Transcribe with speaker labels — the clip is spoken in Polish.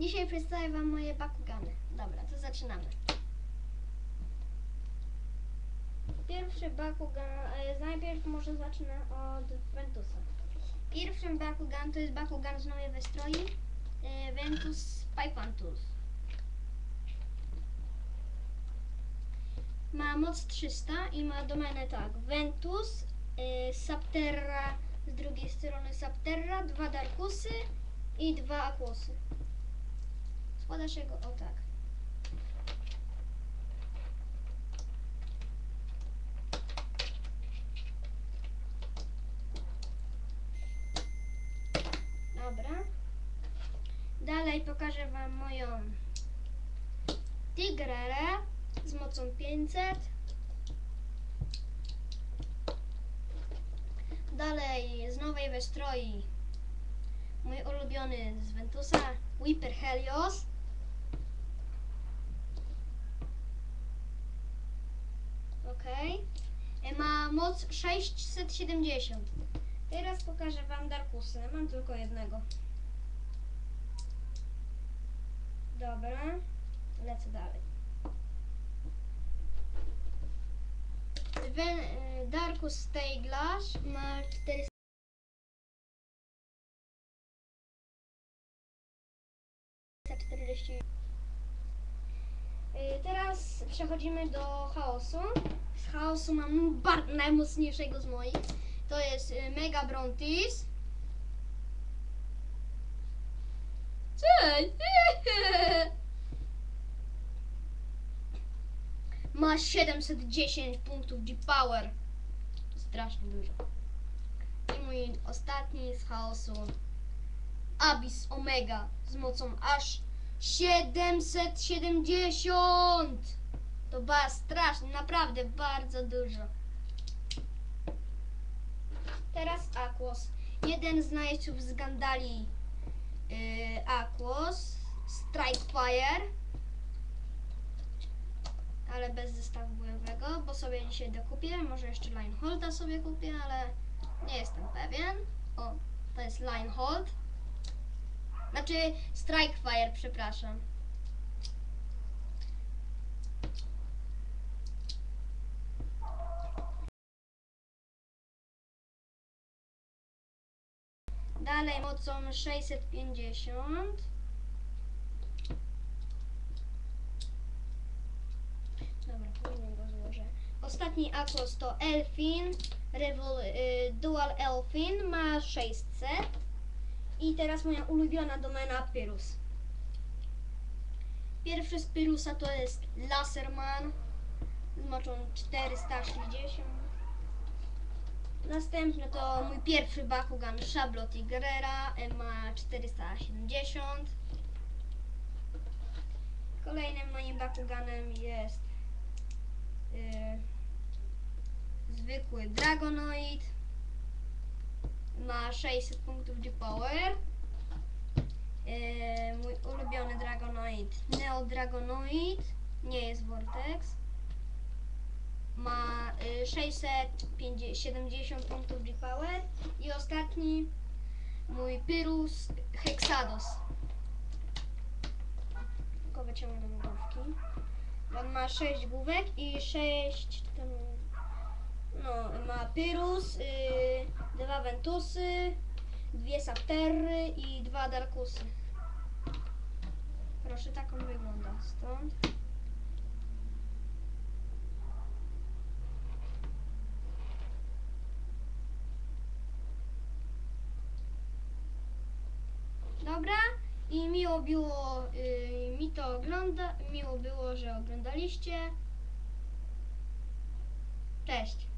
Speaker 1: Dzisiaj przedstawię Wam moje Bakugany. Dobra, to zaczynamy. Pierwszy Bakugan, e, najpierw może zacznę od Ventusa. Pierwszym Bakugan to jest Bakugan z nowej wystroi, e, Ventus Pipantus. Ma moc 300 i ma domenę tak, Ventus, e, Sapterra, z drugiej strony Sapterra, dwa Darkusy i dwa Aquosy. Składa się go o tak. Dobra. Dalej pokażę Wam moją Tigrerę z mocą 500. Dalej z nowej wystroi mój ulubiony z Ventusa Whipper Helios. Okej. E, Moc 670. Teraz pokażę Wam Darkusy. Mam tylko jednego. Dobra. Lecę dalej. Wen, e, Darkus Steiglash ma 400. Y, Teraz przechodzimy do chaosu. Z chaosu mam najmocniejszego z moich. To jest y, Mega Brontis. Cześć! Ma 710 punktów G-Power. Strasznie dużo. I mój ostatni z chaosu. Abyss Omega z mocą aż 770! To ba strasznie, naprawdę bardzo dużo. Teraz Aquos. Jeden z najców z Gandali yy, Aquos. Strike Fire. Ale bez zestawu bojowego, bo sobie dzisiaj dokupię. Może jeszcze Lineholda sobie kupię, ale nie jestem pewien. O, to jest Linehold. Znaczy Strike Fire, przepraszam. Dalej mocą 650. Dobra, powinien go złożę. Ostatni Aquos to Elfin, Revol, y, Dual Elfin, ma 600. I teraz moja ulubiona domena Pyrus. Pierwszy z Pyrusa to jest Laserman z moczą 460. Następny to mój pierwszy Bakugan Szablo Tigrera, ma 470. Kolejnym moim Bakuganem jest y, zwykły Dragonoid ma 600 punktów G-Power. Yy, mój ulubiony Dragonoid, Neo Dragonoid, nie jest Vortex. Ma y, 670 punktów G-Power. I ostatni, mój Pyrus Hexados. Tylko wyciągnę główki. On ma 6 główek i 6 tam, no, ma Pyrus, y, dwa Ventusy, dwie Sapterry i dwa Darkusy. Proszę, tak on wygląda stąd. Dobra, i miło było y, mi to ogląda, miło było, że oglądaliście. Cześć.